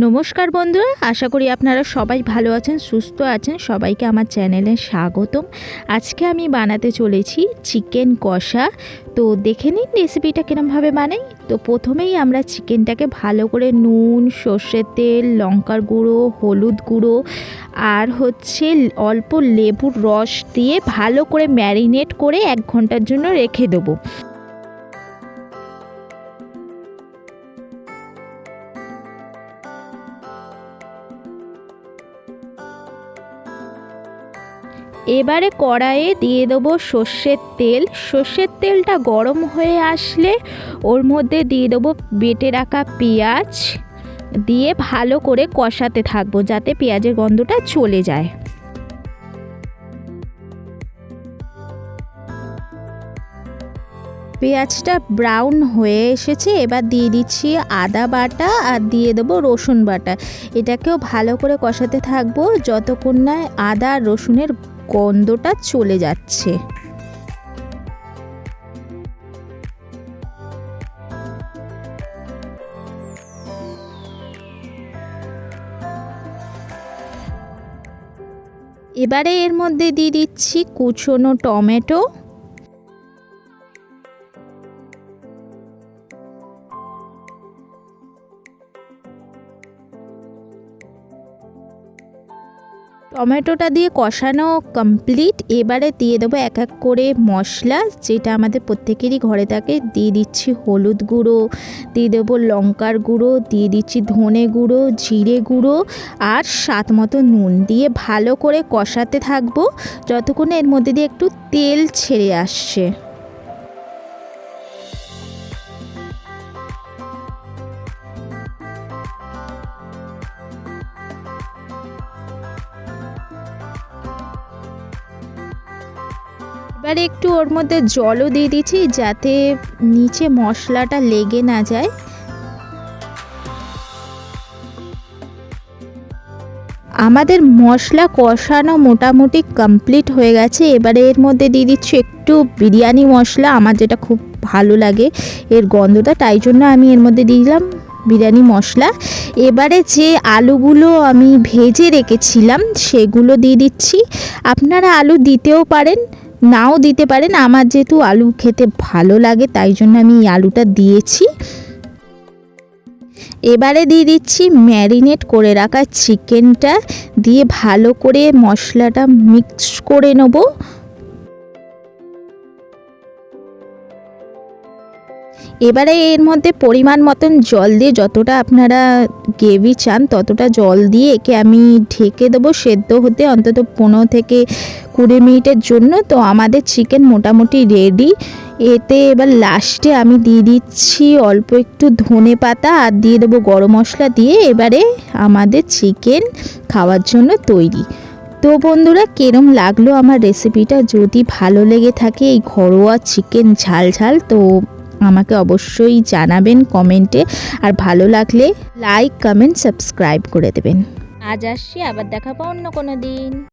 নমস্কার বন্ধুরা, আশা করি আপনারা সবাই ভালো আছেন, সুস্থ আছেন। সবাইকে আমার চ্যানেলে স্বাগতম। আজকে আমি বানাতে চলেছি চিকেন কষা। তো দেখে নিন রেসিপিটা কীরমভাবে বানাই। তো প্রথমেই আমরা চিকেনটাকে ভালো করে নুন, সর্ষের তেল, লঙ্কার গুঁড়ো, হলুদ গুঁড়ো আর হচ্ছে অল্প লেবুর রস দিয়ে ভালো করে ম্যারিনেট করে এক ঘণ্টার জন্য রেখে দেবো। এবারে কড়াইয়ে দিয়ে দেবো সর্ষের তেল। সর্ষের তেলটা গরম হয়ে আসলে ওর মধ্যে দিয়ে দেবো বেটে রাখা পেঁয়াজ। দিয়ে ভালো করে কষাতে থাকব যাতে পেঁয়াজের গন্ধটা চলে যায়। পেঁয়াজটা ব্রাউন হয়ে এসেছে, এবার দিয়ে দিচ্ছি আদা বাটা আর দিয়ে দেবো রসুন বাটা। এটাকেও ভালো করে কষাতে থাকব, যতক্ষণ না আদা রসুনের গন্ধটা চলে যাচ্ছে। এবারে এর মধ্যে দিয়ে দিচ্ছি কুচনো টমেটো। টমেটোটা দিয়ে কষানো কমপ্লিট এবারে দিয়ে দেবো এক এক করে মশলা, যেটা আমাদের প্রত্যেকেরই ঘরে থাকে। দিয়ে দিচ্ছি হলুদ গুঁড়ো, দিয়ে দেবো লঙ্কার গুঁড়ো, দিয়ে দিচ্ছি ধনে গুঁড়ো, জিরে গুঁড়ো আর স্বাদ মতো নুন। দিয়ে ভালো করে কষাতে থাকব, যতক্ষণ এর মধ্যে দিয়ে একটু তেল ছেড়ে আসছে। এবারে একটু ওর মধ্যে জলও দিয়ে দিচ্ছি যাতে নিচে মশলাটা লেগে না যায়। আমাদের মশলা কষানো মোটামুটি কমপ্লিট হয়ে গেছে। এবারে এর মধ্যে দিয়ে দিচ্ছি একটু বিরিয়ানি মশলা। আমার যেটা খুব ভালো লাগে এর গন্ধটা, তাই জন্য আমি এর মধ্যে দিয়ে দিলাম বিরিয়ানি মশলা। এবারে যে আলুগুলো আমি ভেজে রেখেছিলাম, সেগুলো দিয়ে দিচ্ছি। আপনারা আলু দিতেও পারেন। নাও দিতে পারেন। আমার যেহেতু আলু খেতে ভালো লাগে, তাই জন্য আমি এই আলুটা দিয়েছি। এবারে দিয়ে দিচ্ছি ম্যারিনেট করে রাখা চিকেনটা। দিয়ে ভালো করে মশলাটা মিক্স করে নেব। এবারে এর মধ্যে পরিমাণ মতন জল দিয়ে যতটা আপনারা গ্রেভি চান ততটা জল দিয়ে একে আমি ঢেকে দেবো সেদ্ধ হতে অন্তত পনেরো থেকে কুড়ি মিনিটের জন্য। তো আমাদের চিকেন মোটামুটি রেডি এতে এবার লাস্টে আমি দিয়ে দিচ্ছি অল্প একটু ধনে পাতা আর দিয়ে দেবো গরম মশলা দিয়ে এবারে আমাদের চিকেন খাওয়ার জন্য তৈরি। তো বন্ধুরা, কেরম লাগল আমার রেসিপিটা যদি ভালো লেগে থাকে এই ঘরোয়া চিকেন ঝাল ঝাল, তো আমাকে অবশ্যই জানাবেন কমেন্টে। আর ভালো লাগলে লাইক, কমেন্ট, সাবস্ক্রাইব করে দেবেন। আজ আসছি, আবার দেখা পাও অন্য কোনো দিন।